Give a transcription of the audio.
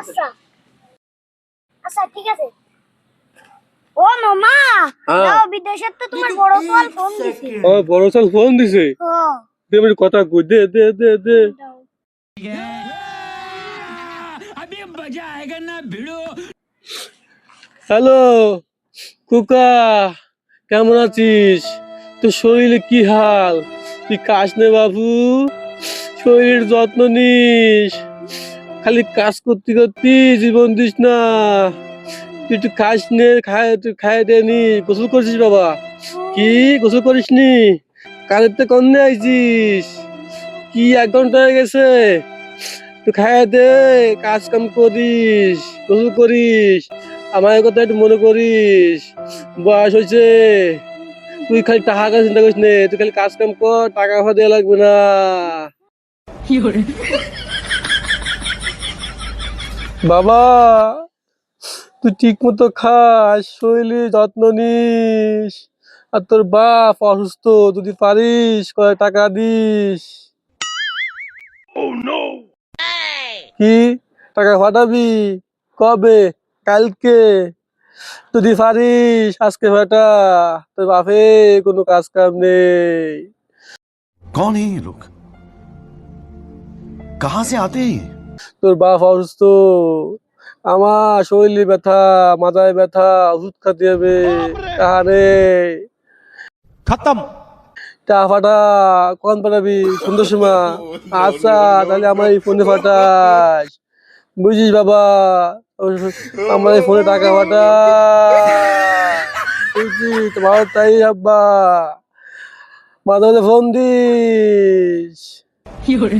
আচ্ছা। আচ্ছা ঠিক আছে। ও মামা হ্যাঁ। যাও বিদেশের তো তোমার বড় ফোন দিছি। ও বড় সাল ফোন দিছে? দে কথা কই দে দে দে দে। হ্যালো কুকা কেমন আছিস? তোর শরীরে কি হাল? তুই কাজ নে বাবু? শরীরের যত্ন নিস। খালি কাজ করতে করতে জীবন দিস না। তুই একটু খাস নে, খায়, তুই খায় দে নি। গোসল করছিস বাবা? কি? গোসল করিস নি কাজের তো আইছিস। কি এক ঘণ্টা হয়ে গেছে? তুই খায় দে, কাজ কাম করিস, গোসল করিস। আমার কথা একটু মনে করিস। বয়স হয়েছে। তুই খালি টাকা চিন্তা করিস নে। তুই খালি কাজ কাম কর, টাকা দেওয়া লাগবে না। বাবা তুই ঠিক মতো খাস শৈলী যত্ন নিস। আর তোর বাপ অসুস্থ যদি পারিস কয়েক টাকা দিস। কি? টাকা ফাটাবি কবে? কালকে? যদি পারিস আজকে ফাটা তোর বাপে কোনো কাজ কাম নেই কন লোক কাহা সে আতে তোর বাপ অসুস্থ। আমার শরীরে ব্যথা মাথায় ব্যথা ওষুধ খাতে হবে। আরে। খতম। ফাটা কখন পাঠাবি? সুন্দর সীমা আচ্ছা তাহলে আমার এই ফোনে ফাটাস বুঝিস বাবা? আমার এই ফোনে টাকা ফাটা বুঝছি তোমার তাই আব্বা। মাঝে মাঝে ফোন দিস। কি করে?